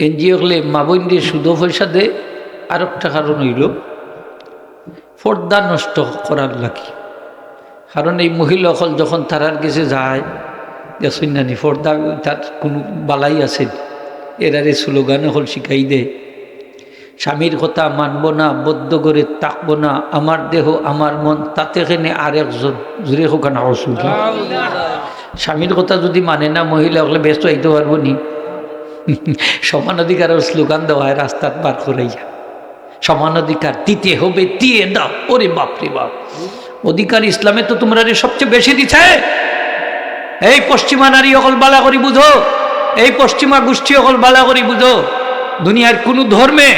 NGO হলে মা বোন দিয়ে সুদো পয়সা দে আর একটা কারণ হইল পর্দা নষ্ট করার লাগি। কারণ এই মহিলাসকল যখন তারার কাছে যায় দেখুন নানি পর্দা তার কোনো বালাই আছে এরারে স্লোগান হল শিখাই দে স্বামীর কথা মানব না বদ্ধ করে তাকব না আমার দেহ আমার মন তাতে কেনে আর একজন জুড়ে হোক না অসুবিধা। স্বামীর কথা যদি মানে না মহিলা হলে ব্যস্ত হইতে পারব নি। সমান অধিকারের স্লোগান দেওয়া হয় রাস্তার পার করাইয়া সমান অধিকার দিতে হবে, দিয়ে দাও। ওরে বাপরে বাপ। অধিকার ইসলামে তো তোমরা সবচেয়ে বেশি দিছে। এই পশ্চিমা নারী অকল বালা করি বুঝো। এই পশ্চিমা গোষ্ঠী অকল বালা করি বুঝো। দুনিয়ার কোনো ধর্মে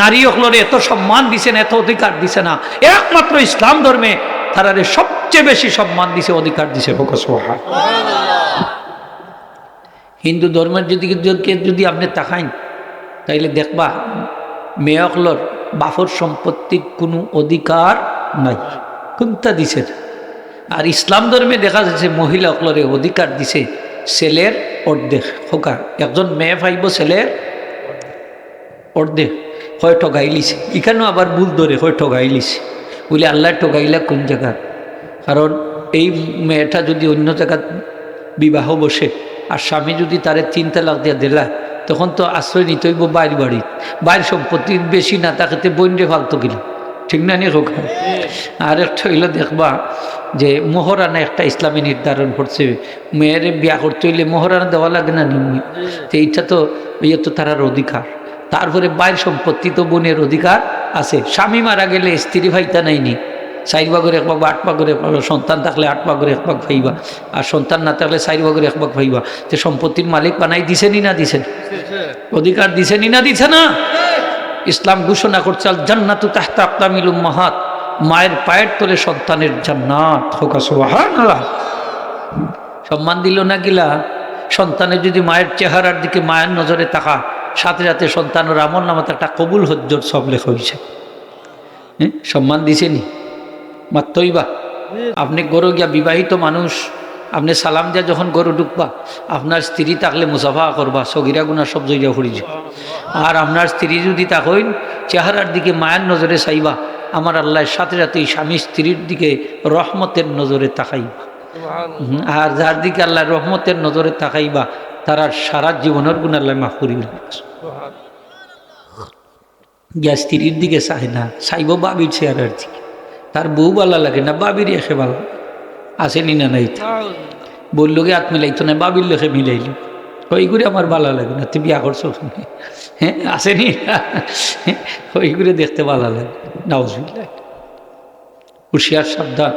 নারী অকলরে এত সম্মান দিছে না, এত অধিকার দিছে না। একমাত্র ইসলাম ধর্মে তারারে সবচেয়ে বেশি সম্মান দিছে, অধিকার দিছে। হিন্দু ধর্মের যদি যদি- আপনি তাকাইন, তাইলে দেখবা মেয়কলর বাফর সম্পত্তির কোনো অধিকার নাই। কোনটা দিছে। আর ইসলাম ধর্মে দেখা যাচ্ছে মহিলা অকলরে অধিকার দিছে ছেলের অর্ধেক। হোকা একজন মেয়ে পাইব ছেলের অর্ধেক। হয় ঠগাইলিছে। এখানেও আবার ভুল ধরে হয় ঠগাইলিছে। বলে আল্লাহ ঠগাইলা কোন জায়গা? কারণ এই মেয়েটা যদি অন্য জায়গা বিবাহ বসে আর স্বামী যদি তারে তিন তালাক দিয়া দিলা, তখন তো আশ্রয় নিতে হইব বাইর বাড়ি। বাইর সম্পত্তি বেশি না, তাকে বইনরে ফালতো গেল ঠিক না নিয়ে আর একটা হইল দেখবা যে মোহরানা একটা ইসলামী নির্ধারণ করছে, মেয়ের বিয়া করতে হইলে মোহরানা দেওয়া লাগে না নিম্নি। তো এইটা তো ইয়ে তো তারার অধিকার। তারপরে বাইর সম্পত্তি তো বোনের অধিকার আছে। স্বামী মারা গেলে স্ত্রী ভাইতা নাইনি চার ভাগের এক ভাগ বা আট ভাগের এক সন্তান থাকলে আট ভাগের এক ভাগ ভাইবা আর সন্তান না থাকলে চার ভাগের এক ভাগ ভাইবা যে সম্পত্তির মালিক বানাই দিছেনি না দিছেন? অধিকার দিছেনি না দিছে না? ইসলাম ঘোষণা করছে, আল জান্নাতু তাহতা আকদামিল উম্মাহাত, মায়ের পায়ের তলে সন্তানের জান্নাত হোক সম্মান দিল না গিলা? সন্তানের যদি মায়ের চেহারার দিকে মায়ের নজরে তাকা, সাথে সাথে সন্তানের আমল নামাতে একটা কবুল হজ্জর সব লেখা হয়েছে হ্যাঁ? সম্মান দিছেনি? মাত্রই বা আপনি গরু গিয়া বিবাহিত মানুষ আপনি সালাম দিয়া যখন গরু ঢুকবা আপনার স্ত্রী থাকলে মুসাফা করবা সগিরা গুণা সব জইয়া ফুরিজ আর আপনার স্ত্রী যদি তাকইন চেহারার দিকে মায়ের নজরে চাইবা আমার আল্লাহর সাথে সাথে স্বামী স্ত্রীর দিকে রহমতের নজরে তাকাইবা। আর যার দিকে আল্লাহ রহমতের নজরে তাকাইবা তারা সারা জীবনের গুণ আল্লাহ মাফ করিব গিয়া স্ত্রীর দিকে চায় না চাইব বাবির চেহারার দিকে। তার বউ ভালো লাগে না, বাবির এসে ভালো। আসেনি না নাই বলল কি, হাত মিলাইতো না, বাবির লেখে মিলাইল। ওই করে আমার ভালো লাগে না, তুমি বিয়া করছ। হ্যাঁ আসেনি ওই করে দেখতে ভালো লাগে, নাউজবিল্লাহ। হুশিয়ার সাবধান।